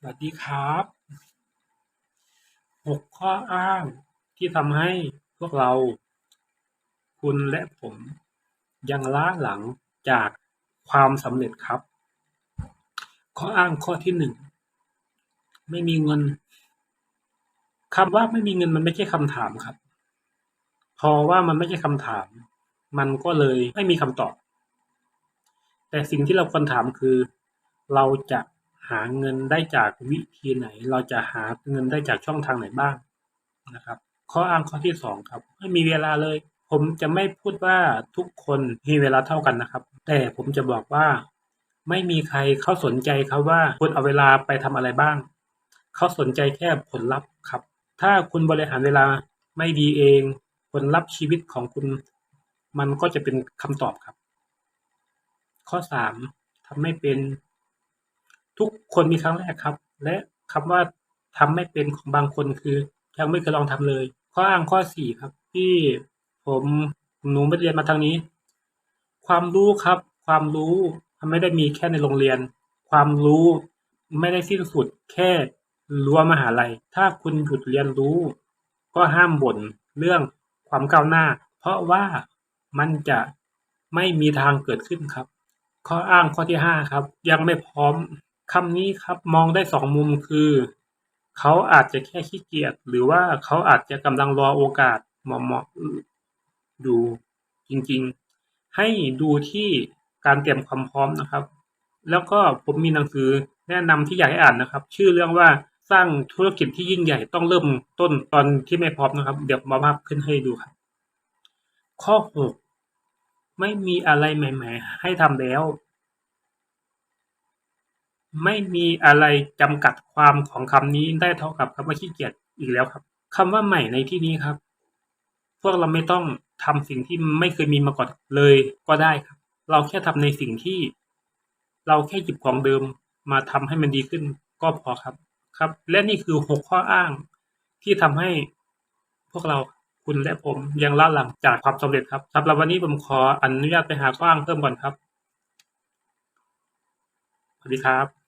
สวัสดีครับหกข้ออ้างที่ทำให้พวกเรา คุณและผมยังล้าหลังจากความสำเร็จครับ ข้ออ้างข้อที่หนึ่งไม่มีเงินคำว่าไม่มีเงินมันไม่ใช่คำถามครับ พอว่ามันไม่ใช่คำถาม มันก็เลยไม่มีคำตอบ แต่สิ่งที่เราควรถามคือ เราจะ หาเงินได้จากวิธีไหน เราจะหาเงินได้จากช่องทางไหนบ้างนะครับ ข้ออ้างข้อที่สองครับไม่มีเวลาเลย ผมจะไม่พูดว่าทุกคนมีเวลาเท่ากันนะครับ แต่ผมจะบอกว่า ไม่มีใครเขาสนใจครับว่าคุณเอาเวลาไปทำอะไรบ้าง เขาสนใจแค่ผลลัพธ์ครับ ถ้าคุณบริหารเวลาไม่ดีเอง ผลลัพธ์ชีวิตของคุณ มันก็จะเป็นคำตอบครับ ข้อสามทำไม่เป็น ทุกคนมีครั้งแรกครับ และคำว่าทำไม่เป็นของบางคนคือ ยังไม่เคยลองทำเลย ข้ออ้างข้อสี่ครับ ที่ผมหนูไปเรียนมาทางนี้ ความรู้ครับ ความรู้มันไม่ได้มีแค่ในโรงเรียน ความรู้ไม่ได้สิ้นสุดแค่รั้วมหาลัย ถ้าคุณหยุดเรียนรู้ ก็ห้ามบ่นเรื่องความก้าวหน้า เพราะว่ามันจะไม่มีทางเกิดขึ้นครับ ข้ออ้างข้อที่ห้าครับ ยังไม่พร้อม คำนี้ครับมองได้สองมุมคือ เขาอาจจะแค่ขี้เกียจหรือว่าเขาอาจจะกำลังรอโอกาสเหมาะๆอยู่จริงๆ ให้ดูที่การเตรียมความพร้อมนะครับ แล้วก็ผมมีหนังสือแนะนำที่อยากให้อ่านนะครับ ชื่อเรื่องว่าสร้างธุรกิจที่ยิ่งใหญ่ต้องเริ่มต้นตอนที่ไม่พร้อมนะครับ เดี๋ยวมาภาพขึ้นให้ดูครับ ข้อหกไม่มีอะไรใหม่ ๆ ให้ทำแล้ว ไม่มีอะไรจำกัดความของคำนี้ได้เท่ากับคำว่าขี้เกียจอีกแล้วครับคำว่าใหม่ในที่นี้ครับ พวกเราไม่ต้องทำสิ่งที่ไม่เคยมีมาก่อนเลยก็ได้ครับ เราแค่ทำในสิ่งที่ เราแค่หยิบของเดิมมาทำให้มันดีขึ้นก็พอครับครับ และนี่คือหกข้ออ้างที่ทำให้พวกเราคุณและผมยังล้าหลังจากความสำเร็จครับสำหรับวันนี้ผมขออนุญาตไปหาข้ออ้างเพิ่มก่อนครับสวัสดีครับ